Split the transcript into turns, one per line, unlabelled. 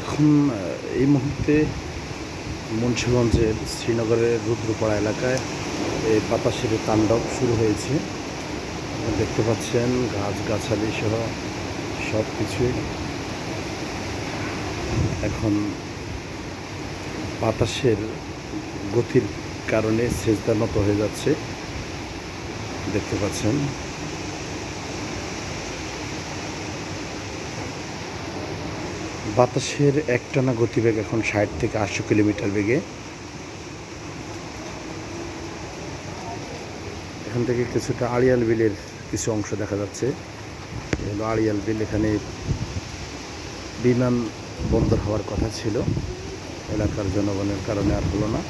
এখন এই মুহূর্তে মুন্সিগঞ্জের শ্রীনগরের রুদ্রপাড়া এলাকায় এই বাতাসের তাণ্ডব শুরু হয়েছে। দেখতে পাচ্ছেন, গাছগাছালি সহ সব কিছুই। এখন বাতাসের গতির কারণে সেজদার মতো হয়ে যাচ্ছে। দেখতে পাচ্ছেন বাতাসের একটানা গতিবেগ এখন ষাট থেকে আটশো কিলোমিটার বেগে। এখান থেকে কিছুটা আড়িয়াল বিলের কিছু অংশ দেখা যাচ্ছে। আড়িয়াল বিল, এখানে বিমান বন্দর হওয়ার কথা ছিল। এলাকার জনগণের কারণে আর হলো না।